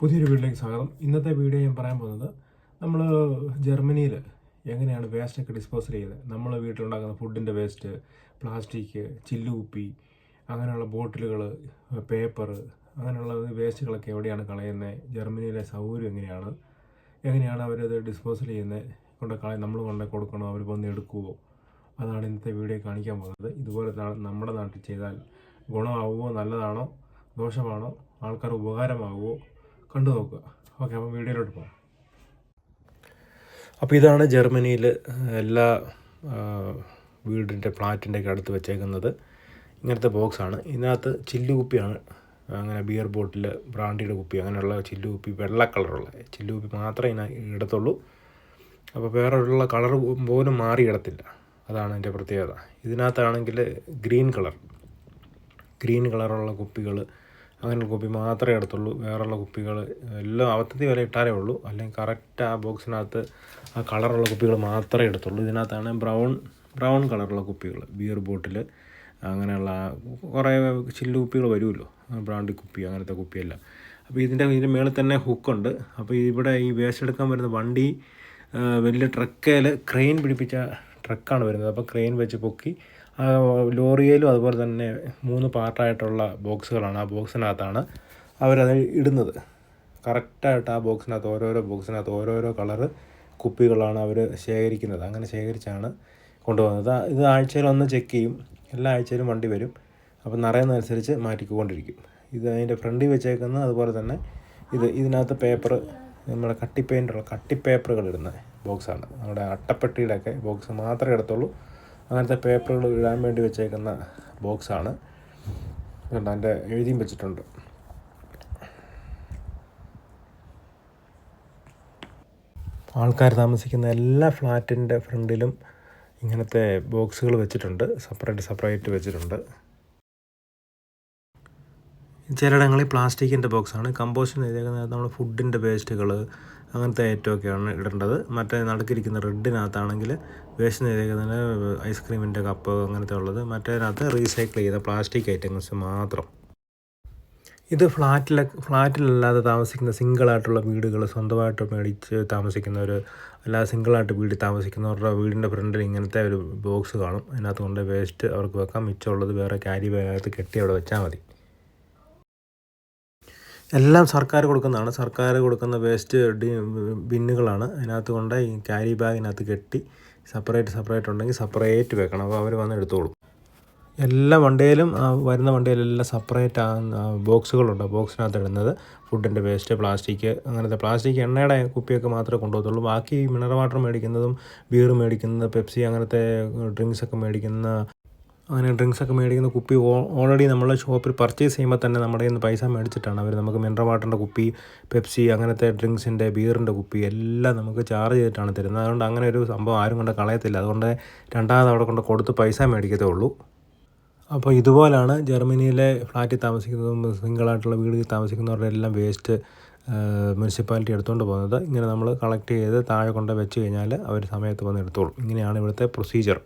പുതിയൊരു വീട്ടിലേക്ക് സ്വാഗതം. ഇന്നത്തെ വീഡിയോ ഞാൻ പറയാൻ പോകുന്നത് നമ്മൾ ജർമ്മനിയിൽ എങ്ങനെയാണ് വേസ്റ്റൊക്കെ ഡിസ്പോസൽ ചെയ്യുന്നത് നമ്മൾ വീട്ടിലുണ്ടാക്കുന്ന ഫുഡിന്റെ വേസ്റ്റ് പ്ലാസ്റ്റിക് ചില്ലുകുപ്പി അങ്ങനെയുള്ള ബോട്ടിലുകൾ പേപ്പർ അങ്ങനെയുള്ള വേസ്റ്റുകളൊക്കെ എവിടെയാണ് കളയുന്നത് ജർമ്മനിയിലെ സൗകര്യം എങ്ങനെയാണ് എങ്ങനെയാണ് അവരത് ഡിസ്പോസൽ ചെയ്യുന്നത് കൊണ്ട് കള നമ്മൾ കൊണ്ട് കൊടുക്കണോ അവർ വന്ന് എടുക്കുമോ അതാണ് ഇന്നത്തെ വീഡിയോ കാണിക്കാൻ പോകുന്നത്. ഇതുപോലെ നമ്മുടെ നാട്ടിൽ ചെയ്താൽ ഗുണമാവുമോ നല്ലതാണോ ദോഷമാണോ ആൾക്കാർ ഉപകാരമാകുമോ കണ്ടു നോക്കുക ഓക്കെ അപ്പോൾ വീഡിയോയിലോട്ട് പോകാം. അപ്പോൾ ഇതാണ് ജർമ്മനിയിൽ എല്ലാ വീടിന്റെ ഫ്ലാറ്റിന്റെ ഒക്കെ അടുത്ത് വെച്ചേക്കുന്നത്. ഇങ്ങനത്തെ ബോക്സാണ്. ഇതിനകത്ത് ചില്ലു കുപ്പിയാണ്. അങ്ങനെ ബിയർ ബോട്ടിൽ ബ്രാൻഡിയുടെ കുപ്പി അങ്ങനെയുള്ള ചില്ലു കുപ്പി വെള്ള കളറുള്ള. ചില്ലു കുപ്പി മാത്രമേ ഇതിന് ഇടത്തുള്ളൂ. അപ്പോൾ വേറെ ഉള്ള കളർ പോലും മാറി ഇടത്തില്ല. അതാണ് എന്റെ പ്രത്യേകത. ഇതിനകത്താണെങ്കിൽ ഗ്രീൻ കളർ. ഗ്രീൻ കളറുള്ള കുപ്പികൾ അങ്ങനെയുള്ള കുപ്പി മാത്രമേ എടുത്തുള്ളൂ. വേറെയുള്ള കുപ്പികൾ എല്ലാം അബദ്ധത്തിൽ വരെ ഇട്ടാലേ ഉള്ളൂ. അല്ലെങ്കിൽ കറക്റ്റ് ആ ബോക്സിനകത്ത് ആ കളറുള്ള കുപ്പികൾ മാത്രമേ എടുത്തുള്ളൂ. ഇതിനകത്താണ് ബ്രൗൺ ബ്രൗൺ കളറുള്ള കുപ്പികൾ ബിയർ ബോട്ടിൽ അങ്ങനെയുള്ള കുറേ ചില്ല് കുപ്പികൾ വരുമല്ലോ. ബ്രാൻഡ് കുപ്പി അങ്ങനത്തെ കുപ്പിയല്ല. അപ്പോൾ ഇതിന്റെ ഇതിന്റെ മേളിൽ തന്നെ ഹുക്കുണ്ട് അപ്പോൾ ഇവിടെ ഈ വേസ്റ്റ് എടുക്കാൻ വരുന്ന വണ്ടി വലിയ ട്രക്കേൽ ക്രെയിൻ പിടിപ്പിച്ച ട്രക്കാണ് വരുന്നത്. അപ്പോൾ ക്രെയിൻ വെച്ച് പൊക്കി ആ ലോറിയിലും അതുപോലെ തന്നെ മൂന്ന് പാർട്ടായിട്ടുള്ള ബോക്സുകളാണ് ആ ബോക്സിനകത്താണ് അവരത് ഇടുന്നത്. കറക്റ്റായിട്ട് ആ ബോക്സിനകത്ത് ഓരോരോ ബോക്സിനകത്ത് ഓരോരോ കളറ് കുപ്പികളാണ് അവർ ശേഖരിക്കുന്നത്. അങ്ങനെ ശേഖരിച്ചാണ് കൊണ്ടുപോകുന്നത് ഇത് ആഴ്ചയിൽ ഒന്ന് ചെക്ക് ചെയ്യും. എല്ലാ ആഴ്ചയിലും വണ്ടി വരും. അപ്പോൾ നിറയുന്നതനുസരിച്ച് മാറ്റിക്കൊണ്ടിരിക്കും. ഇത് അതിന്റെ ഫ്രണ്ടിൽ വെച്ചേക്കുന്ന അതുപോലെ തന്നെ ഇത് ഇതിനകത്ത് പേപ്പർ നമ്മുടെ കട്ടി പെയിന്റുള്ള കട്ടി പേപ്പറുകൾ ഇടുന്ന ബോക്സാണ്. നമ്മുടെ അട്ടപ്പെട്ടിയുടെയൊക്കെ ബോക്സ് മാത്രമേ എടുത്തുള്ളൂ. അങ്ങനത്തെ പേപ്പറുകൾ ഇടാൻ വേണ്ടി വെച്ചേക്കുന്ന ബോക്സാണ്. കണ്ടോ അതിന്റെ എഴുതിയും വെച്ചിട്ടുണ്ട്. ആൾക്കാർ താമസിക്കുന്ന എല്ലാ ഫ്ലാറ്റിന്റെ ഫ്രണ്ടിലും ഇങ്ങനത്തെ ബോക്സുകൾ വെച്ചിട്ടുണ്ട്. സെപ്പറേറ്റ് സെപ്പറേറ്റ് വെച്ചിട്ടുണ്ട്. ചിലയിടങ്ങളിൽ പ്ലാസ്റ്റിക്കിന്റെ ബോക്സാണ്. കമ്പോസ്റ്റിന് ചെയ്തേക്കുന്നത് നമ്മൾ ഫുഡിന്റെ വേസ്റ്റുകൾ അങ്ങനത്തെ ഐറ്റമൊക്കെയാണ് ഇടേണ്ടത്. മറ്റേ നടുക്കിരിക്കുന്ന റെഡിനകത്താണെങ്കിൽ വേസ്റ്റ് ചെയ്തേക്കുന്നതിന് ഐസ്ക്രീമിന്റെ കപ്പ് അങ്ങനത്തെ ഉള്ളത്. മറ്റേതിനകത്ത് റീസൈക്കിൾ ചെയ്ത പ്ലാസ്റ്റിക് ഐറ്റംസ് മാത്രം. ഇത് ഫ്ലാറ്റിലെ ഫ്ലാറ്റിലല്ലാതെ താമസിക്കുന്ന സിംഗിളായിട്ടുള്ള വീടുകൾ സ്വന്തമായിട്ട് മേടിച്ച് താമസിക്കുന്നവർ അല്ലാതെ സിംഗിളായിട്ട് വീട്ടിൽ താമസിക്കുന്നവരുടെ വീടിന്റെ ഫ്രണ്ടിൽ ഇങ്ങനത്തെ ഒരു ബോക്സ് കാണും. അതിനകത്ത് കൊണ്ട് വേസ്റ്റ് അവർക്ക് വെക്കാം. മിച്ചമുള്ളത് വേറെ ക്യാരി ബാഗിനകത്ത് കെട്ടി അവിടെ വെച്ചാൽ മതി. എല്ലാം സർക്കാർ കൊടുക്കുന്നതാണ്. സർക്കാർ കൊടുക്കുന്ന വേസ്റ്റ് ബിന്നുകളാണ്. അതിനകത്ത് കൊണ്ട് ഈ ക്യാരി ബാഗിനകത്ത് കെട്ടി സെപ്പറേറ്റ് സെപ്പറേറ്റ് ഉണ്ടെങ്കിൽ സെപ്പറേറ്റ് വെക്കണം. അപ്പോൾ അവർ വന്ന് എടുത്തോളും. എല്ലാ വണ്ടിയിലും വരുന്ന വരുന്ന വണ്ടിയിലെല്ലാം സെപ്പറേറ്റ് ബോക്സുകളുണ്ട്. ബോക്സിനകത്ത് ഇടുന്നത് ഫുഡിന്റെ വേസ്റ്റ് പ്ലാസ്റ്റിക് അങ്ങനത്തെ പ്ലാസ്റ്റിക് എണ്ണയുടെ കുപ്പിയൊക്കെ മാത്രമേ കൊണ്ടുപോകത്തുള്ളൂ. ബാക്കി മിനറൽ വാട്ടർ മേടിക്കുന്നതും ബീർ മേടിക്കുന്നത് പെപ്സി അങ്ങനത്തെ ഡ്രിങ്ക്സൊക്കെ മേടിക്കുന്ന അങ്ങനെ ഡ്രിങ്ക്സ് ഒക്കെ മേടിക്കുന്ന കുപ്പി ഓൾറെഡി നമ്മളെ ഷോപ്പിൽ പർച്ചേസ് ചെയ്യുമ്പോൾ തന്നെ നമ്മുടെ കയ്യിൽ നിന്ന് പൈസ മേടിച്ചിട്ടാണ്. അവർ നമുക്ക് മിനറൽ വാട്ടറിന്റെ കുപ്പി പെപ്സി അങ്ങനത്തെ ഡ്രിങ്ക്സിന്റെ ബിയറിന്റെ കുപ്പി എല്ലാം നമുക്ക് ചാർജ് ചെയ്തിട്ടാണ് തരുന്നത്. അതുകൊണ്ട് അങ്ങനെ ഒരു സംഭവം ആരും കൊണ്ട് കളയത്തില്ല. അതുകൊണ്ട് രണ്ടാമത് അവിടെ കൊണ്ട് കൊടുത്ത് പൈസ മേടിക്കത്തേ ഉള്ളൂ. അപ്പോൾ ഇതുപോലാണ് ജർമ്മനിയിലെ ഫ്ലാറ്റിൽ താമസിക്കുന്നതും സിംഗിളായിട്ടുള്ള വീടിൽ താമസിക്കുന്നവരുടെ എല്ലാം വേസ്റ്റ് മുനിസിപ്പാലിറ്റി എടുത്തുകൊണ്ട് പോകുന്നത്. ഇങ്ങനെ നമ്മൾ കളക്ട് ചെയ്ത് താഴെ കൊണ്ട് വെച്ച് കഴിഞ്ഞാൽ അവർ സമയത്ത് വന്ന് എടുത്തോളും. ഇങ്ങനെയാണ് ഇവിടുത്തെ പ്രൊസീജിയർ